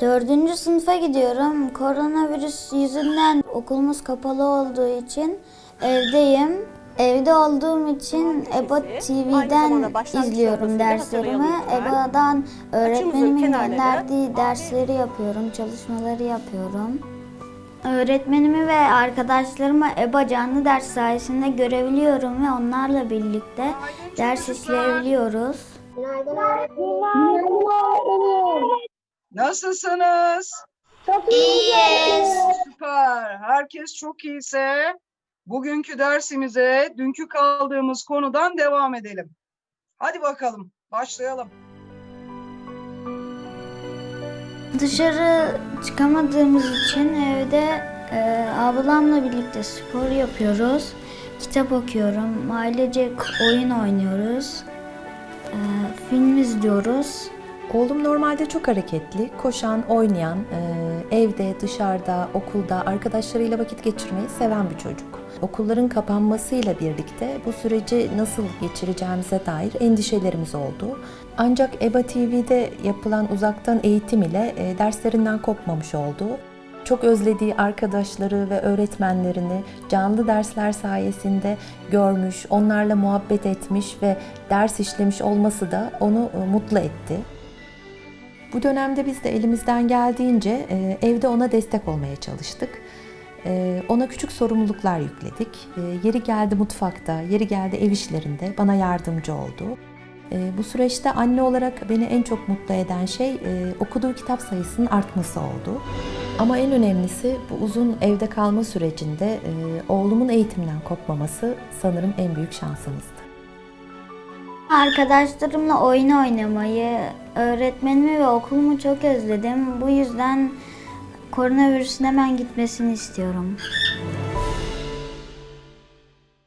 Dördüncü sınıfa gidiyorum. Koronavirüs yüzünden okulumuz kapalı olduğu için evdeyim. Evde olduğum için EBA TV'den izliyorum derslerimi. EBA'dan öğretmenimin gönderdiği dersleri yapıyorum, çalışmaları yapıyorum. Öğretmenimi ve arkadaşlarımı EBA canlı ders sayesinde görebiliyorum ve onlarla birlikte ders işleyebiliyoruz. Nasılsınız? İyiyiz. Süper. Herkes çok iyiyse bugünkü dersimize dünkü kaldığımız konudan devam edelim. Hadi bakalım başlayalım. Dışarı çıkamadığımız için evde e, ablamla birlikte spor yapıyoruz. Kitap okuyorum, ailecek oyun oynuyoruz, e, film izliyoruz. Oğlum normalde çok hareketli, koşan, oynayan, e, evde, dışarıda, okulda arkadaşlarıyla vakit geçirmeyi seven bir çocuk. Okulların kapanmasıyla birlikte bu süreci nasıl geçireceğimize dair endişelerimiz oldu. Ancak EBA TV'de yapılan uzaktan eğitim ile e, derslerinden kopmamış oldu. Çok özlediği arkadaşları ve öğretmenlerini canlı dersler sayesinde görmüş, onlarla muhabbet etmiş ve ders işlemiş olması da onu e, mutlu etti. Bu dönemde biz de elimizden geldiğince e, evde ona destek olmaya çalıştık. E, ona küçük sorumluluklar yükledik. E, yeri geldi mutfakta, yeri geldi ev işlerinde bana yardımcı oldu. Bu süreçte anne olarak beni en çok mutlu eden şey okuduğu kitap sayısının artması oldu. Ama en önemlisi bu uzun evde kalma sürecinde oğlumun eğitimden kopmaması sanırım en büyük şansımızdı. Arkadaşlarımla oyun oynamayı, öğretmenimi ve okulumu çok özledim. Bu yüzden koronavirüsün hemen gitmesini istiyorum.